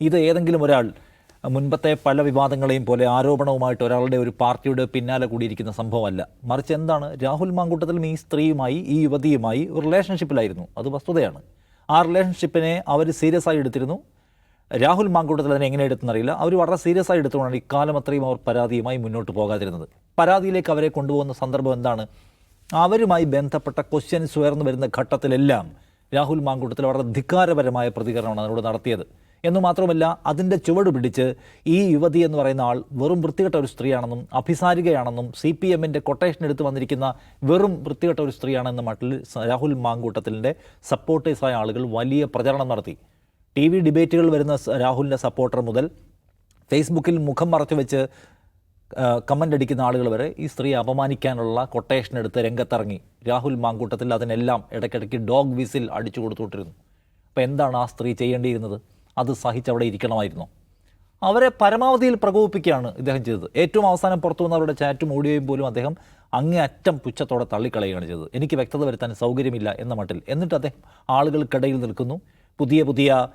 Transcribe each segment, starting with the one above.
ഇത് ഏതെങ്കിലും ഒരാൾ മുൻപത്തെ പല വിവാദങ്ങളെയും പോലെ ആരോപണവുമായിട്ട് ഒരാളുടെ ഒരു പാർട്ടിയുടെ പിന്നാലെ കൂടിയിരിക്കുന്ന സംഭവമല്ല. മറിച്ച് എന്താണ്? രാഹുൽ മാങ്കൂട്ടത്തിലും ഈ സ്ത്രീയുമായി ഈ യുവതിയുമായി ഒരു റിലേഷൻഷിപ്പിലായിരുന്നു അത് വസ്തുതയാണ്. ആ റിലേഷൻഷിപ്പിനെ അവർ സീരിയസ് ആയി എടുത്തിരുന്നു. രാഹുൽ മാങ്കൂട്ടത്തിൽ അതിനെ എങ്ങനെ എടുത്തെന്നറിയില്ല അവർ വളരെ സീരിയസ് ആയി എടുത്തുകൊണ്ടാണ് ഇക്കാലം അത്രയും അവർ പരാതിയുമായി മുന്നോട്ട് പോകാതിരുന്നത്. പരാതിയിലേക്ക് അവരെ കൊണ്ടുപോകുന്ന സന്ദർഭം എന്താണ്? അവരുമായി ബന്ധപ്പെട്ട ക്വസ്റ്റ്യൻസ് ഉയർന്നു വരുന്ന ഘട്ടത്തിലെല്ലാം രാഹുൽ മാങ്കൂട്ടത്തിൽ വളരെ ധിക്കാരപരമായ പ്രതികരണമാണ് അതിനോട് നടത്തിയത്. എന്നു മാത്രമല്ല അതിന്റെ ചുവട് പിടിച്ച് ഈ യുവതി എന്ന് പറയുന്ന ആൾ വെറും വൃത്തികെട്ട ഒരു സ്ത്രീയാണെന്നും അഭിസാരികയാണെന്നും സി പി എമ്മിന്റെ കൊട്ടേഷൻ എടുത്ത് വന്നിരിക്കുന്ന വെറും വൃത്തികെട്ട ഒരു സ്ത്രീയാണെന്ന മട്ടിൽ രാഹുൽ മാങ്കൂട്ടത്തിലിന്റെ സപ്പോർട്ടേഴ്സായ ആളുകൾ വലിയ പ്രചരണം നടത്തി. ടി വി ഡിബേറ്റുകൾ വരുന്ന രാഹുലിന്റെ സപ്പോർട്ടർ മുതൽ ഫേസ്ബുക്കിൽ മുഖം മറച്ചു വെച്ച് കമന്റ് അടിക്കുന്ന ആളുകൾ വരെ ഈ സ്ത്രീയെ അപമാനിക്കാനുള്ള കൊട്ടേഷൻ എടുത്ത് രംഗത്തിറങ്ങി. രാഹുൽ മാങ്കൂട്ടത്തിൽ അതിനെല്ലാം ഇടയ്ക്കിടയ്ക്ക് ഡോഗ് വിസിൽ അടിച്ചു കൊടുത്തുകൊണ്ടിരുന്നു. അപ്പോൾ എന്താണ് ആ സ്ത്രീ ചെയ്യേണ്ടിയിരുന്നത്? അത് സഹിച്ചവിടെ ഇരിക്കണമായിരുന്നു. അവരെ പരമാവധിയിൽ പ്രകോപിപ്പിക്കുകയാണ് ഇദ്ദേഹം ചെയ്തത്. ഏറ്റവും അവസാനം പുറത്തു വന്നവരുടെ ചാറ്റും ഓഡിയോയും പോലും അദ്ദേഹം അങ്ങേയറ്റം പുച്ഛത്തോടെ തള്ളിക്കളയുകയാണ് ചെയ്തത്. എനിക്ക് വ്യക്തത വരുത്താൻ സൗകര്യമില്ല എന്ന മട്ടിൽ. എന്നിട്ട് അദ്ദേഹം ആളുകൾക്കിടയിൽ നിൽക്കുന്നു. പുതിയ പുതിയ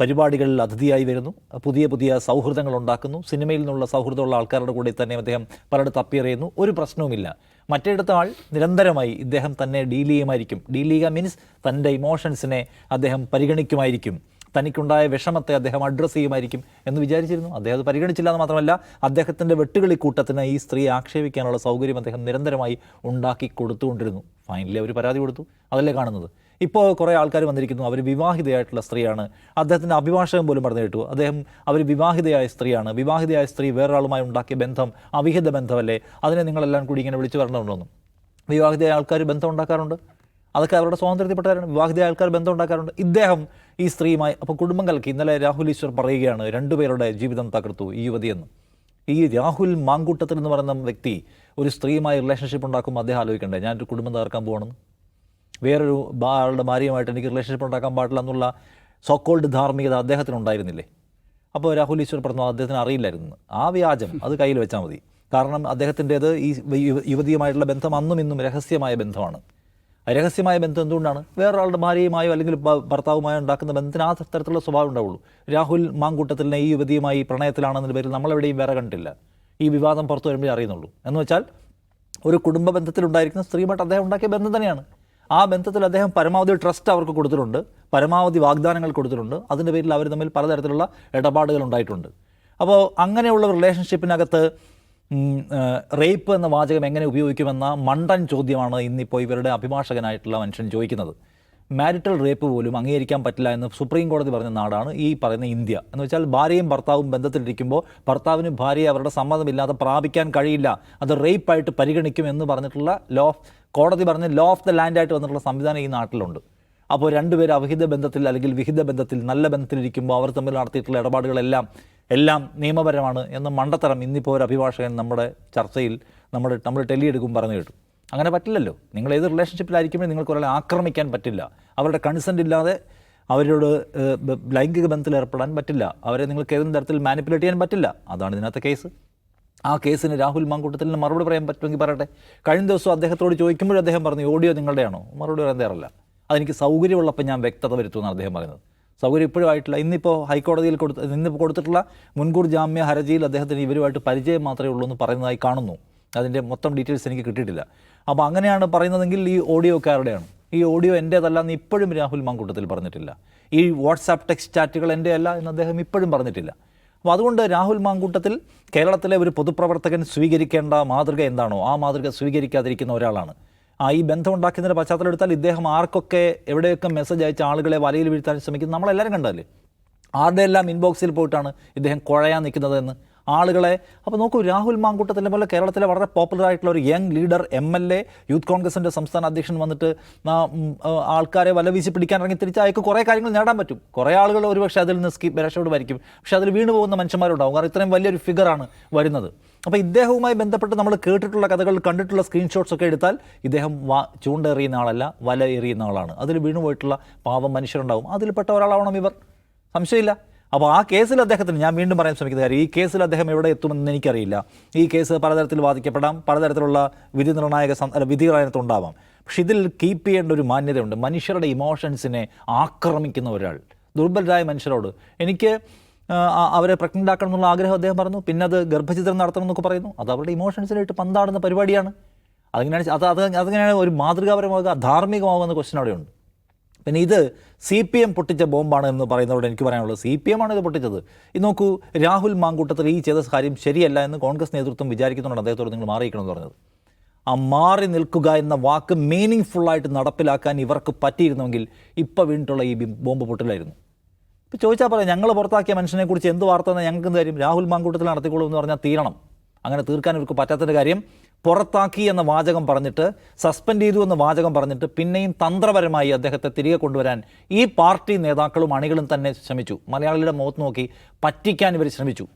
പരിപാടികളിൽ അതിഥിയായി വരുന്നു. പുതിയ പുതിയ സൗഹൃദങ്ങൾ ഉണ്ടാക്കുന്നു. സിനിമയിൽ നിന്നുള്ള സൗഹൃദമുള്ള ആൾക്കാരുടെ കൂടെ തന്നെ അദ്ദേഹം പലയിടത്ത് അപ്പിയർ ചെയ്യുന്നു ഒരു പ്രശ്നവുമില്ല. മറ്റേടത്ത ആൾ നിരന്തരമായി ഇദ്ദേഹം തന്നെ ഡീൽ ചെയ്യുമായിരിക്കും. ഡീൽ ചെയ്യുക മീൻസ് തന്റെ ഇമോഷൻസിനെ അദ്ദേഹം പരിഗണിക്കുമായിരിക്കും. തനിക്കുണ്ടായ വിഷമത്തെ അദ്ദേഹം അഡ്രസ്സ് ചെയ്യുമായിരിക്കും എന്ന് വിചാരിച്ചിരുന്നു. അദ്ദേഹം അത് പരിഗണിച്ചില്ല എന്ന് മാത്രമല്ല അദ്ദേഹത്തിന്റെ വെട്ടുകളി കൂട്ടത്തിന് ഈ സ്ത്രീയെ ആക്ഷേപിക്കാനുള്ള സൗകര്യം അദ്ദേഹം നിരന്തരമായി ഉണ്ടാക്കി കൊടുത്തുകൊണ്ടിരുന്നു. ഫൈനലി അവർ പരാതി കൊടുത്തു. അതല്ലേ കാണുന്നത്? ഇപ്പോൾ കുറേ ആൾക്കാർ വന്നിരിക്കുന്നു. അവർ വിവാഹിതയായിട്ടുള്ള സ്ത്രീയാണ്. അദ്ദേഹത്തിന്റെ അഭിഭാഷകൻ പോലും പറഞ്ഞു കേട്ടു. അദ്ദേഹം അവർ വിവാഹിതയായ സ്ത്രീയാണ്. വിവാഹിതയായ സ്ത്രീ വേറൊരാളുമായി ഉണ്ടാക്കിയ ബന്ധം അവിഹിത ബന്ധമല്ലേ? അതിനെ നിങ്ങളെല്ലാം കൂടി ഇങ്ങനെ വിളിച്ചു വരണമെന്നൊന്നും വിവാഹിതയായ ആൾക്കാർ ബന്ധം ഉണ്ടാക്കാറുണ്ട്? അതൊക്കെ അവരുടെ സ്വാതന്ത്ര്യത്തിൽപ്പെട്ടവരാണ്. വിവാഹിത ആൾക്കാർ ബന്ധം ഉണ്ടാക്കാറുണ്ട്. ഇദ്ദേഹം ഈ സ്ത്രീയുമായി അപ്പോൾ കുടുംബം കലക്കി ഇന്നലെ രാഹുൽ ഈശ്വർ പറയുകയാണ് രണ്ടുപേരുടെ ജീവിതം തകർത്തു ഈ യുവതിയെന്ന് ഈ രാഹുൽ മാങ്കൂട്ടത്തിൽ എന്ന് പറയുന്ന വ്യക്തി ഒരു സ്ത്രീയുമായി റിലേഷൻഷിപ്പ് ഉണ്ടാക്കുമ്പോൾ അദ്ദേഹം ആലോചിക്കണ്ടേ ഞാനൊരു കുടുംബം തകർക്കാൻ പോകണമെന്ന് വേറൊരു ആളുടെ ഭാര്യയുമായിട്ട് എനിക്ക് റിലേഷൻഷിപ്പ് ഉണ്ടാക്കാൻ പാടില്ല എന്നുള്ള സോക്കോൾഡ് ധാർമ്മികത അദ്ദേഹത്തിന് ഉണ്ടായിരുന്നില്ലേ? അപ്പോൾ രാഹുൽ ഈശ്വർ പറഞ്ഞു അദ്ദേഹത്തിന് അറിയില്ലായിരുന്നു. ആ വ്യാജം അത് കയ്യിൽ വെച്ചാൽ മതി. കാരണം അദ്ദേഹത്തിന്റേത് ഈ യുവ- യുവതിയുമായിട്ടുള്ള ബന്ധം അന്നും ഇന്നും രഹസ്യമായ ബന്ധമാണ്. രഹസ്യമായ ബന്ധം എന്തുകൊണ്ടാണ്? വേറൊരാളുടെ ഭാര്യയുമായോ അല്ലെങ്കിൽ ഭർത്താവുമായോ ഉണ്ടാക്കുന്ന ബന്ധത്തിന് ആ തരത്തിലുള്ള സ്വഭാവം ഉണ്ടാവുള്ളൂ. രാഹുൽ മാങ്കൂട്ടത്തിലിനെ ഈ യുവതിയുമായി പ്രണയത്തിലാണെന്ന പേരിൽ നമ്മളെവിടെയും വേറെ കണ്ടില്ല ഈ വിവാദം പുറത്തു വരുമ്പോഴേ അറിയുന്നുള്ളൂ. എന്ന് വെച്ചാൽ ഒരു കുടുംബ ബന്ധത്തിലുണ്ടായിരിക്കുന്ന സ്ത്രീയുമായിട്ട് അദ്ദേഹം ഉണ്ടാക്കിയ ബന്ധം തന്നെയാണ്. ആ ബന്ധത്തിൽ അദ്ദേഹം പരമാവധി ട്രസ്റ്റ് അവർക്ക് കൊടുത്തിട്ടുണ്ട്. പരമാവധി വാഗ്ദാനങ്ങൾ കൊടുത്തിട്ടുണ്ട്. അതിന്റെ പേരിൽ അവർ തമ്മിൽ പലതരത്തിലുള്ള ഇടപാടുകൾ ഉണ്ടായിട്ടുണ്ട്. അപ്പോൾ അങ്ങനെയുള്ള റിലേഷൻഷിപ്പിനകത്ത് റേപ്പ് എന്ന വാചകം എങ്ങനെ ഉപയോഗിക്കുമെന്ന മണ്ടൻ ചോദ്യമാണ് ഇന്നിപ്പോൾ ഇവരുടെ അഭിഭാഷകനായിട്ടുള്ള മനുഷ്യൻ ചോദിക്കുന്നത്. മാരിറ്റൽ റേപ്പ് പോലും അംഗീകരിക്കാൻ പറ്റില്ല എന്ന് സുപ്രീം കോടതി പറഞ്ഞ നാടാണ് ഈ പറയുന്ന ഇന്ത്യ. എന്ന് വെച്ചാൽ ഭാര്യയും ഭർത്താവും ബന്ധത്തിലിരിക്കുമ്പോൾ ഭർത്താവിനും ഭാര്യയെ അവരുടെ സമ്മതമില്ലാതെ പ്രാപിക്കാൻ കഴിയില്ല. അത് റേപ്പായിട്ട് പരിഗണിക്കും എന്ന് പറഞ്ഞിട്ടുള്ള ലോ കോടതി പറഞ്ഞ ലോ ഓഫ് ദ ലാൻഡായിട്ട് വന്നിട്ടുള്ള സംവിധാനം ഈ നാട്ടിലുണ്ട്. അപ്പോൾ രണ്ടുപേർ അവിഹിത ബന്ധത്തിൽ അല്ലെങ്കിൽ വിഹിത ബന്ധത്തിൽ നല്ല ബന്ധത്തിലിരിക്കുമ്പോൾ അവർ തമ്മിൽ നടത്തിയിട്ടുള്ള ഇടപാടുകളെല്ലാം എല്ലാം നിയമപരമാണ് എന്ന മണ്ടത്തരം ഇന്നിപ്പോൾ ഒരു അഭിഭാഷകൻ നമ്മുടെ ചർച്ചയിൽ നമ്മുടെ നമ്മൾ ടെലി എടുക്കും പറഞ്ഞു കേട്ടു. അങ്ങനെ പറ്റില്ലല്ലോ. നിങ്ങൾ ഏത് റിലേഷൻഷിപ്പിലായിരിക്കുമ്പോൾ നിങ്ങൾക്ക് ഒരാളെ ആക്രമിക്കാൻ പറ്റില്ല. അവരുടെ കൺസെന്റ് ഇല്ലാതെ അവരോട് ലൈംഗിക ബന്ധത്തിൽ ഏർപ്പെടാൻ പറ്റില്ല. അവരെ നിങ്ങൾക്ക് ഏതെങ്കിലും തരത്തിൽ മാനിപ്പുലേറ്റ് ചെയ്യാൻ പറ്റില്ല. അതാണ് ഇതിനകത്തെ കേസ്. ആ കേസിന് രാഹുൽ മാങ്കൂട്ടത്തിന് മറുപടി പറയാൻ പറ്റുമെങ്കിൽ പറയട്ടെ. കഴിഞ്ഞ ദിവസം അദ്ദേഹത്തോട് ചോദിക്കുമ്പോഴും അദ്ദേഹം പറഞ്ഞു ഓഡിയോ നിങ്ങളുടെയാണോ? മറുപടി പറയാൻ തയ്യാറല്ല. അതെനിക്ക് സൗകര്യമുള്ളപ്പോൾ ഞാൻ വ്യക്തത വരുത്തുമെന്നാണ് അദ്ദേഹം പറയുന്നത്. സൗകര്യം ഇപ്പോഴും ആയിട്ടില്ല. ഇന്നിപ്പോൾ ഹൈക്കോടതിയിൽ കൊടുത്ത് ഇന്നിപ്പോൾ കൊടുത്തിട്ടുള്ള മുൻകൂർ ജാമ്യ ഹർജിയിൽ അദ്ദേഹത്തിന് ഇവരുമായിട്ട് പരിചയം മാത്രമേ ഉള്ളൂ എന്ന് പറയുന്നതായി കാണുന്നു. അതിന്റെ മൊത്തം ഡീറ്റെയിൽസ് എനിക്ക് കിട്ടിയിട്ടില്ല. അപ്പോൾ അങ്ങനെയാണ് പറയുന്നതെങ്കിൽ ഈ ഓഡിയോ കാരുടെയാണ്. ഈ ഓഡിയോ എന്റേതല്ലെന്ന് ഇപ്പോഴും രാഹുൽ മാങ്കൂട്ടത്തിൽ പറഞ്ഞിട്ടില്ല. ഈ വാട്സാപ്പ് ടെക്സ്റ്റ് ചാറ്റുകൾ എന്റെ അല്ല എന്ന് അദ്ദേഹം ഇപ്പോഴും പറഞ്ഞിട്ടില്ല. അപ്പോൾ അതുകൊണ്ട് രാഹുൽ മാങ്കൂട്ടത്തിൽ കേരളത്തിലെ ഒരു പൊതുപ്രവർത്തകൻ സ്വീകരിക്കേണ്ട മാതൃക എന്താണോ ആ മാതൃക സ്വീകരിക്കാതിരിക്കുന്ന ഒരാളാണ്. ഈ ബന്ധം ഉണ്ടാക്കിയതിന്റെ പശ്ചാത്തലം എടുത്താൽ ഇദ്ദേഹം ആർക്കൊക്കെ എവിടെയൊക്കെ മെസ്സേജ് അയച്ച ആളുകളെ വലയിൽ വീഴ്ത്താൻ ശ്രമിക്കുന്നത് നമ്മളെല്ലാവരും കണ്ടതല്ലേ? ആരുടെ എല്ലാം ഇൻബോക്സിൽ പോയിട്ടാണ് ഇദ്ദേഹം കുഴയാൻ നിൽക്കുന്നതെന്ന്? ആളുകളെ. അപ്പോൾ നോക്കൂ രാഹുൽ മാങ്കൂട്ടത്തിന്റെ പോലെ കേരളത്തിലെ വളരെ പോപ്പുലർ ആയിട്ടുള്ള ഒരു young leader M L A youth കോൺഗ്രസിന്റെ സംസ്ഥാന അധ്യക്ഷൻ വന്നിട്ട് ആൾക്കാരെ വല വീശി പിടിക്കാൻ ഇറങ്ങി തിരിച്ച് അയാൾക്ക് കുറേ കാര്യങ്ങൾ നേടാൻ പറ്റും. കുറേ ആളുകൾ ഒരുപക്ഷെ അതിൽ നിന്ന് സ്കീപ്പ് രക്ഷപ്പെടുമായിരിക്കും. പക്ഷേ അതിൽ വീണ് പോകുന്ന മനുഷ്യന്മാരുണ്ടാവും. കാരണം ഇത്രയും വലിയൊരു ഫിഗറാണ് വരുന്നത്. അപ്പോൾ ഇദ്ദേഹവുമായി ബന്ധപ്പെട്ട് നമ്മൾ കേട്ടിട്ടുള്ള കഥകൾ കണ്ടിട്ടുള്ള സ്ക്രീൻഷോട്ട്സ് ഒക്കെ എടുത്താൽ ഇദ്ദേഹം വാ ചൂണ്ടേറിയുന്ന ആളല്ല വല എറിയുന്ന ആളാണ്. അതിൽ വീണുപോയിട്ടുള്ള പാവം മനുഷ്യരുണ്ടാവും. അതിൽപ്പെട്ട ഒരാളാവണം ഇവർ. സംശയമില്ല. അപ്പോൾ ആ കേസിൽ അദ്ദേഹത്തിന് ഞാൻ വീണ്ടും പറയാൻ ശ്രമിക്കുന്ന കാര്യം ഈ കേസിൽ അദ്ദേഹം എവിടെ എത്തുമെന്ന് എനിക്കറിയില്ല. ഈ കേസ് പലതരത്തിൽ വാദിക്കപ്പെടാം പലതരത്തിലുള്ള വിധി നിർണായക വിധികൾ അതിനകത്തുണ്ടാവാം പക്ഷെ ഇതിൽ കീപ്പ് ചെയ്യേണ്ട ഒരു മാന്യതയുണ്ട്. മനുഷ്യരുടെ ഇമോഷൻസിനെ ആക്രമിക്കുന്ന ഒരാൾ ദുർബലരായ മനുഷ്യരോട്. എനിക്ക് അവരെ പ്രഗ്നന്റ് ആക്കണം എന്നുള്ള ആഗ്രഹം അദ്ദേഹം പറഞ്ഞു. പിന്നെ അത് ഗർഭചിത്രം നടത്തണം എന്നൊക്കെ പറയുന്നു. അത് അവരുടെ ഇമോഷൻസിനായിട്ട് പന്താടുന്ന പരിപാടിയാണ്. അതിങ്ങനെയാണ് അത് അത് അതിങ്ങനെയാണ് ഒരു മാതൃകാപരമാകുക ധാർമ്മികമാകുന്ന ക്വസ്റ്റൻ അവിടെയുണ്ട്. പിന്നെ ഇത് സി പി എം പൊട്ടിച്ച ബോംബാണ് എന്ന് പറയുന്നതോട് എനിക്ക് പറയാനുള്ളത്. സി പി എം ആണ് ഇത് പൊട്ടിച്ചത്. ഇത് നോക്കൂ രാഹുൽ മാങ്കൂട്ടത്തിൽ ഈ ചെയ്ത കാര്യം ശരിയല്ല എന്ന് കോൺഗ്രസ് നേതൃത്വം വിചാരിക്കുന്നുണ്ട്. അദ്ദേഹത്തോട് നിങ്ങൾ മാറിയിരിക്കണമെന്ന് പറഞ്ഞത്. ആ മാറി നിൽക്കുക എന്ന വാക്ക് മീനിങ് ഫുള്ളായിട്ട് നടപ്പിലാക്കാൻ ഇവർക്ക് പറ്റിയിരുന്നെങ്കിൽ ഇപ്പോൾ വീണിട്ടുള്ള ഈ ബോംബ് പൊട്ടിലായിരുന്നു. ഇപ്പോൾ ചോദിച്ചാൽ പറയാം ഞങ്ങൾ പുറത്താക്കിയ മനുഷ്യനെ കുറിച്ച് എന്ത് വാർത്ത എന്നാൽ ഞങ്ങൾക്ക് എന്ത് കാര്യം? രാഹുൽ മാങ്കൂട്ടത്തിൽ നടത്തിക്കോളൂ എന്ന് പറഞ്ഞാൽ തീരണം. അങ്ങനെ തീർക്കാൻ ഇവർക്ക് പറ്റാത്തതിന്റെ കാര്യം പുറത്താക്കി എന്ന വാചകം പറഞ്ഞിട്ട് സസ്പെൻഡ് ചെയ്തു എന്ന വാചകം പറഞ്ഞിട്ട് പിന്നെയും തന്ത്രപരമായി അദ്ദേഹത്തെ തിരികെ കൊണ്ടുവരാൻ ഈ പാർട്ടി നേതാക്കളും അണികളും തന്നെ ശ്രമിച്ചു. മലയാളികളുടെ മുഖത്ത് നോക്കി പറ്റിക്കാൻ ഇവർ ശ്രമിച്ചു.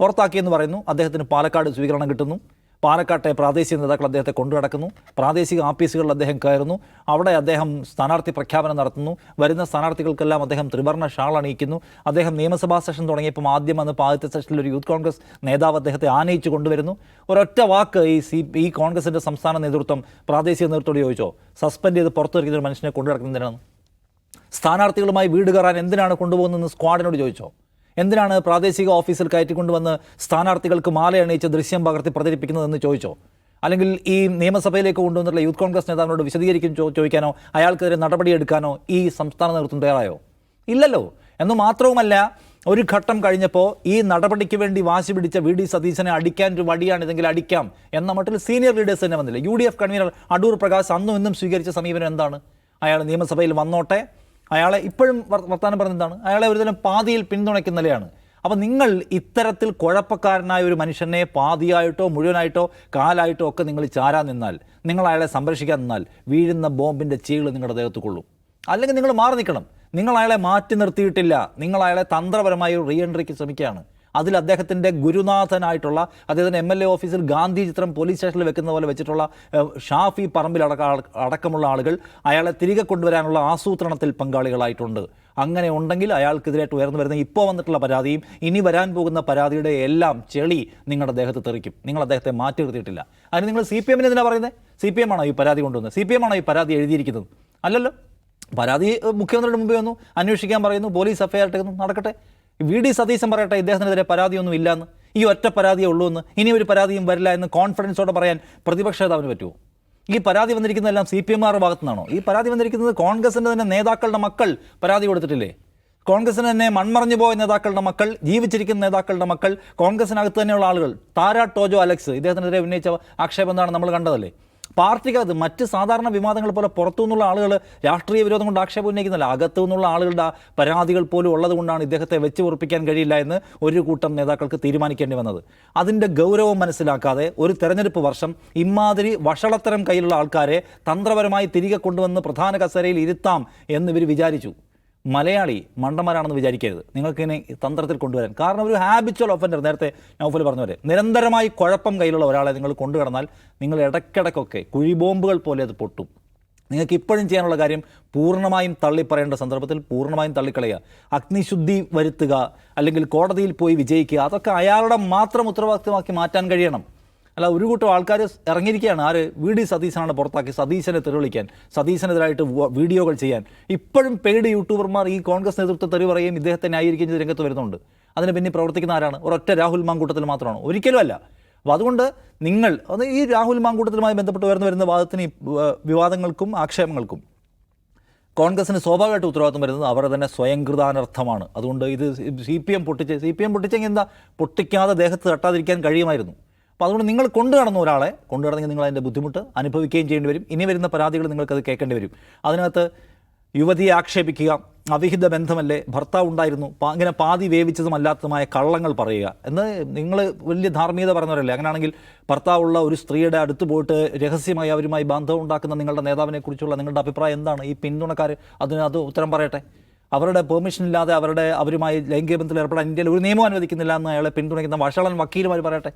പുറത്താക്കിയെന്ന് പറയുന്നു. അദ്ദേഹത്തിന് പാലക്കാട് സ്വീകരണം കിട്ടുന്നു. പാലക്കാട്ടെ പ്രാദേശിക നേതാക്കൾ അദ്ദേഹത്തെ കൊണ്ടു നടക്കുന്നു. പ്രാദേശിക ആഫീസുകളിൽ അദ്ദേഹം കയറുന്നു. അവിടെ അദ്ദേഹം സ്ഥാനാർത്ഥി പ്രഖ്യാപനം നടത്തുന്നു. വരുന്ന സ്ഥാനാർത്ഥികൾക്കെല്ലാം അദ്ദേഹം ത്രിവർണ ഷാൾ അണിയിക്കുന്നു. അദ്ദേഹം നിയമസഭാ സെഷൻ തുടങ്ങിയപ്പോൾ ആദ്യം വന്ന് ആദ്യത്തെ സെഷനിൽ ഒരു യൂത്ത് കോൺഗ്രസ് നേതാവ് അദ്ദേഹത്തെ ആനയിച്ചു കൊണ്ടുവരുന്നു. ഒരൊറ്റ വാക്ക് ഈ സി ഈ കോൺഗ്രസിന്റെ സംസ്ഥാന നേതൃത്വം പ്രാദേശിക നേതൃത്വത്തോട് ചോദിച്ചോ? സസ്പെൻഡ് ചെയ്ത് പുറത്തിറക്കുന്ന ഒരു മനുഷ്യനെ കൊണ്ടു നടക്കുന്നതിനാണ്. സ്ഥാനാർത്ഥികളുമായി വീട് കയറാൻ എന്തിനാണ് കൊണ്ടുപോകുന്നതെന്ന് സ്ക്വാഡിനോട് ചോദിച്ചോ? എന്തിനാണ് പ്രാദേശിക ഓഫീസിൽ കയറ്റിക്കൊണ്ടുവന്ന് സ്ഥാനാർത്ഥികൾക്ക് മാല അണിയിച്ച ദൃശ്യം പകർത്തി പ്രചരിപ്പിക്കുന്നതെന്ന് ചോദിച്ചോ? അല്ലെങ്കിൽ ഈ നിയമസഭയിലേക്ക് കൊണ്ടുവന്നിട്ടുള്ള യൂത്ത് കോൺഗ്രസ് നേതാവിനോട് വിശദീകരിക്കും ചോദിക്കാനോ അയാൾക്കെതിരെ നടപടിയെടുക്കാനോ ഈ സംസ്ഥാന നേതൃത്വം തയ്യാറായോ? ഇല്ലല്ലോ. എന്ന് മാത്രവുമല്ല ഒരു ഘട്ടം കഴിഞ്ഞപ്പോൾ ഈ നടപടിക്ക് വേണ്ടി വാശി പിടിച്ച വി. ഡി. സതീശനെ അടിക്കാൻ ഒരു വടിയാണ് ഇതെങ്കിൽ അടിക്കാം എന്ന മട്ടിൽ സീനിയർ ലീഡേഴ്സ് തന്നെ വന്നില്ല? U. D. F. Convener Adoor Prakash അന്നും ഇന്നും സ്വീകരിച്ച സമീപനം എന്താണ്? അയാൾ നിയമസഭയിൽ വന്നോട്ടെ അയാളെ ഇപ്പോഴും വർ- വർത്തമാനം പറഞ്ഞെന്താണ് അയാളെ ഒരുതരം പാതിയിൽ പിന്തുണയ്ക്കുന്ന നിലയാണ്. അപ്പം നിങ്ങൾ ഇത്തരത്തിൽ കുഴപ്പക്കാരനായ ഒരു മനുഷ്യനെ പാതിയായിട്ടോ മുഴുവനായിട്ടോ കാലായിട്ടോ ഒക്കെ നിങ്ങൾ ചാരാൻ നിന്നാൽ നിങ്ങൾ അയാളെ സംരക്ഷിക്കാൻ നിന്നാൽ വീഴുന്ന ബോംബിന്റെ ചീൾ നിങ്ങളുടെ ദേഹത്ത് കൊള്ളും. അല്ലെങ്കിൽ നിങ്ങൾ മാറി നിൽക്കണം. നിങ്ങൾ അയാളെ മാറ്റി നിർത്തിയിട്ടില്ല. നിങ്ങൾ അയാളെ തന്ത്രപരമായി റീ എൻട്രിക്ക് ശ്രമിക്കുകയാണ്. അതിൽ അദ്ദേഹത്തിന്റെ ഗുരുനാഥനായിട്ടുള്ള അദ്ദേഹത്തിന്റെ എം എൽ എ ഓഫീസിൽ ഗാന്ധി ചിത്രം പോലീസ് സ്റ്റേഷനിൽ വെക്കുന്ന പോലെ വെച്ചിട്ടുള്ള ഷാഫി പറമ്പിൽ അടക്ക അടക്കമുള്ള ആളുകൾ അയാളെ തിരികെ കൊണ്ടുവരാനുള്ള ആസൂത്രണത്തിൽ പങ്കാളികളായിട്ടുണ്ട്. അങ്ങനെ ഉണ്ടെങ്കിൽ അയാൾക്കെതിരായിട്ട് ഉയർന്നു വരുന്ന ഇപ്പോൾ വന്നിട്ടുള്ള പരാതിയും ഇനി വരാൻ പോകുന്ന പരാതിയുടെ എല്ലാം ചെളി നിങ്ങളുടെ അദ്ദേഹത്തെ തെറിക്കും. നിങ്ങൾ അദ്ദേഹത്തെ മാറ്റി നിർത്തിയിട്ടില്ല. അതിന് നിങ്ങൾ സി പി എമ്മിന് എന്തിനാണ് പറയുന്നത് സി പി എം ആണോ ഈ പരാതി കൊണ്ടുവന്നത്? സി പി എം ആണോ ഈ പരാതി എഴുതിയിരിക്കുന്നത്? അല്ലല്ലോ. പരാതി മുഖ്യമന്ത്രിയുടെ മുമ്പ് വന്നു അന്വേഷിക്കാൻ പറയുന്നു പോലീസ് എഫ്ഐആർ ഇട്ടേക്കുന്നു നടക്കട്ടെ. വി ഡി സതീശൻ പറയട്ടെ ഇദ്ദേഹത്തിനെതിരെ പരാതിയൊന്നും ഇല്ലെന്ന്. ഈ ഒറ്റ പരാതിയേ ഉള്ളൂ എന്ന് ഇനി ഒരു പരാതിയും വരില്ല എന്ന് കോൺഫിഡൻസോടെ പറയാൻ പ്രതിപക്ഷ നേതാവിന് പറ്റുമോ ഈ പരാതി വന്നിരിക്കുന്നതെല്ലാം സി പി എമ്മാരുടെ ഭാഗത്തുനിന്നാണോ? ഈ പരാതി വന്നിരിക്കുന്നത് കോൺഗ്രസിന്റെ തന്നെ നേതാക്കളുടെ മക്കൾ പരാതി കൊടുത്തിട്ടില്ലേ? കോൺഗ്രസിന് തന്നെ മൺമറഞ്ഞു പോയ നേതാക്കളുടെ മക്കൾ ജീവിച്ചിരിക്കുന്ന നേതാക്കളുടെ മക്കൾ കോൺഗ്രസിനകത്ത് തന്നെയുള്ള ആളുകൾ. താര ടോജോ അലക്സ് ഇദ്ദേഹത്തിനെതിരെ ഉന്നയിച്ച ആക്ഷേപം എന്താണ് നമ്മൾ കണ്ടതല്ലേ? പാർട്ടിക്കകത്ത് മറ്റ് സാധാരണ വിവാദങ്ങൾ പോലെ പുറത്തു നിന്നുള്ള ആളുകൾ രാഷ്ട്രീയ വിരോധം കൊണ്ട് ആക്ഷേപം ഉന്നയിക്കുന്നില്ല. അകത്തു നിന്നുള്ള ആളുകളുടെ പരാതികൾ പോലും ഉള്ളതുകൊണ്ടാണ് ഇദ്ദേഹത്തെ വെച്ച് ഉറപ്പിക്കാൻ കഴിയില്ല എന്ന് ഒരു കൂട്ടം നേതാക്കൾക്ക് തീരുമാനിക്കേണ്ടി വന്നത്. അതിന്റെ ഗൗരവം മനസ്സിലാക്കാതെ ഒരു തെരഞ്ഞെടുപ്പ് വർഷം ഇമാതിരി വഷളത്തരം കയ്യിലുള്ള ആൾക്കാരെ തന്ത്രപരമായി തിരികെ കൊണ്ടുവന്ന് പ്രധാന കസേരയിൽ ഇരുത്താം എന്നിവർ വിചാരിച്ചു. മലയാളി മണ്ടന്മാരാണെന്ന് വിചാരിക്കരുത്. നിങ്ങൾക്ക് ഇനി തന്ത്രത്തിൽ കൊണ്ടുവരാൻ. കാരണം ഒരു ഹാബിച്വൽ ഒഫൻഡർ നേരത്തെ നൗഫൽ പറഞ്ഞ പോലെ നിരന്തരമായി കുഴപ്പം കയ്യിലുള്ള ഒരാളെ നിങ്ങൾ കൊണ്ടുകടന്നാൽ നിങ്ങൾ ഇടയ്ക്കിടയ്ക്കൊക്കെ കുഴിബോംബുകൾ പോലെ അത് പൊട്ടും. നിങ്ങൾക്ക് ഇപ്പോഴും ചെയ്യാനുള്ള കാര്യം പൂർണമായും തള്ളിപ്പറയേണ്ട സന്ദർഭത്തിൽ പൂർണമായും തള്ളിക്കളയുക. അഗ്നിശുദ്ധി വരുത്തുക അല്ലെങ്കിൽ കോടതിയിൽ പോയി വിജയിക്കുക അതൊക്കെ അയാളുടെ മാത്രം ഉത്തരവാദിത്തമാക്കി മാറ്റാൻ കഴിയണം. അല്ല ഒരു കൂട്ടം ആൾക്കാർ ഇറങ്ങിയിരിക്കുകയാണ്. ആര്? വി ഡി സതീശനാണ് പുറത്താക്കി സതീശനെ തെരുവിളിക്കാൻ സതീശനെതിരായിട്ട് വീഡിയോകൾ ചെയ്യാൻ. ഇപ്പോഴും പെയ്ഡ് യൂട്യൂബർമാർ ഈ കോൺഗ്രസ് നേതൃത്വം തെറി പറയുകയും ഇദ്ദേഹത്തെ ന്യായീകരിക്കുകയും ചെയ്ത് രംഗത്ത് വരുന്നുണ്ട്. അതിന് പിന്നെ പ്രവർത്തിക്കുന്ന ആരാണ്? ഒരൊറ്റ രാഹുൽ മാങ്കൂട്ടത്തിൽ മാത്രമാണ്. ഒരിക്കലും അല്ല. അപ്പോൾ അതുകൊണ്ട് നിങ്ങൾ അത് ഈ രാഹുൽ മാങ്കൂട്ടത്തിലുമായി ബന്ധപ്പെട്ട് ഉയർന്നു വരുന്ന വാദത്തിന് വിവാദങ്ങൾക്കും ആക്ഷേപങ്ങൾക്കും കോൺഗ്രസിന് സ്വാഭാവികമായിട്ട് ഉത്തരവാദിത്വം വരുന്നത് അവരുടെ തന്നെ സ്വയംകൃതാനർത്ഥമാണ്. അതുകൊണ്ട് ഇത് സി പി എം പൊട്ടിച്ച് സി പി എം പൊട്ടിച്ചെങ്കിൽ എന്താ? പൊട്ടിക്കാതെ ദേഹത്ത് തട്ടാതിരിക്കാൻ കഴിയുമായിരുന്നു. അപ്പോൾ അതുകൊണ്ട് നിങ്ങൾ കൊണ്ടു നടന്ന ഒരാളെ കൊണ്ടു നടന്നെങ്കിൽ നിങ്ങൾ അതിന്റെ ബുദ്ധിമുട്ട് അനുഭവിക്കുകയും ചെയ്യേണ്ടി വരും. ഇനി വരുന്ന പരാതികൾ നിങ്ങൾക്കത് കേൾക്കേണ്ടി വരും. അതിനകത്ത് യുവതിയെ ആക്ഷേപിക്കുക അവിഹിത ബന്ധമല്ലേ ഭർത്താവ് ഉണ്ടായിരുന്നു അങ്ങനെ പാതി വേവിച്ചതുമല്ലാത്തതുമായ കള്ളങ്ങൾ പറയുക. എന്ന് നിങ്ങൾ വലിയ ധാർമ്മികത പറഞ്ഞവരല്ലേ? അങ്ങനെയാണെങ്കിൽ ഭർത്താവുള്ള ഒരു സ്ത്രീയുടെ അടുത്ത് പോയിട്ട് രഹസ്യമായി അവരുമായി ബന്ധം ഉണ്ടാക്കുന്ന നിങ്ങളുടെ നേതാവിനെ കുറിച്ചുള്ള നിങ്ങളുടെ അഭിപ്രായം എന്താണ്? ഈ പിന്തുണക്കാർ അതിന് അത് ഉത്തരം പറയട്ടെ. അവരുടെ പെർമിഷൻ ഇല്ലാതെ അവരുടെ അവരുമായി ലൈംഗിക ബന്ധത്തിൽ ഏർപ്പെടാൻ ഇന്ത്യയിൽ ഒരു നിയമം അനുവദിക്കുന്നില്ല എന്ന് അയാളെ പിന്തുണയ്ക്കുന്ന വഷളൻ വക്കീലുമാർ പറയട്ടെ.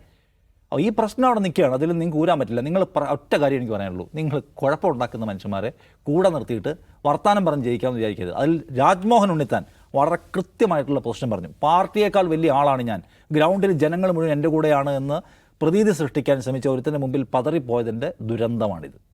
ഈ പ്രശ്നം അവിടെ നിൽക്കുകയാണ്. അതിൽ നിങ്ങൾക്ക് ഊരാൻ പറ്റില്ല. നിങ്ങൾ ഒറ്റ കാര്യം എനിക്ക് പറയാനുള്ളൂ. നിങ്ങൾ കുഴപ്പമുണ്ടാക്കുന്ന മനുഷ്യന്മാരെ കൂടെ നിർത്തിയിട്ട് വർത്തമാനം പറഞ്ഞ് ജയിക്കാമെന്ന് വിചാരിക്കരുത്. അതിൽ രാജ്മോഹൻ ഉണ്ണിത്താൻ വളരെ കൃത്യമായിട്ടുള്ള പൊസിഷൻ പറഞ്ഞു. പാർട്ടിയേക്കാൾ വലിയ ആളാണ് ഞാൻ. ഗ്രൗണ്ടിൽ ജനങ്ങൾ മുഴുവൻ എന്റെ കൂടെയാണ് എന്ന് പ്രതീതി സൃഷ്ടിക്കാൻ ശ്രമിച്ച ഒരുത്തിന്റെ മുമ്പിൽ പതറിപ്പോയതിന്റെ ദുരന്തമാണിത്.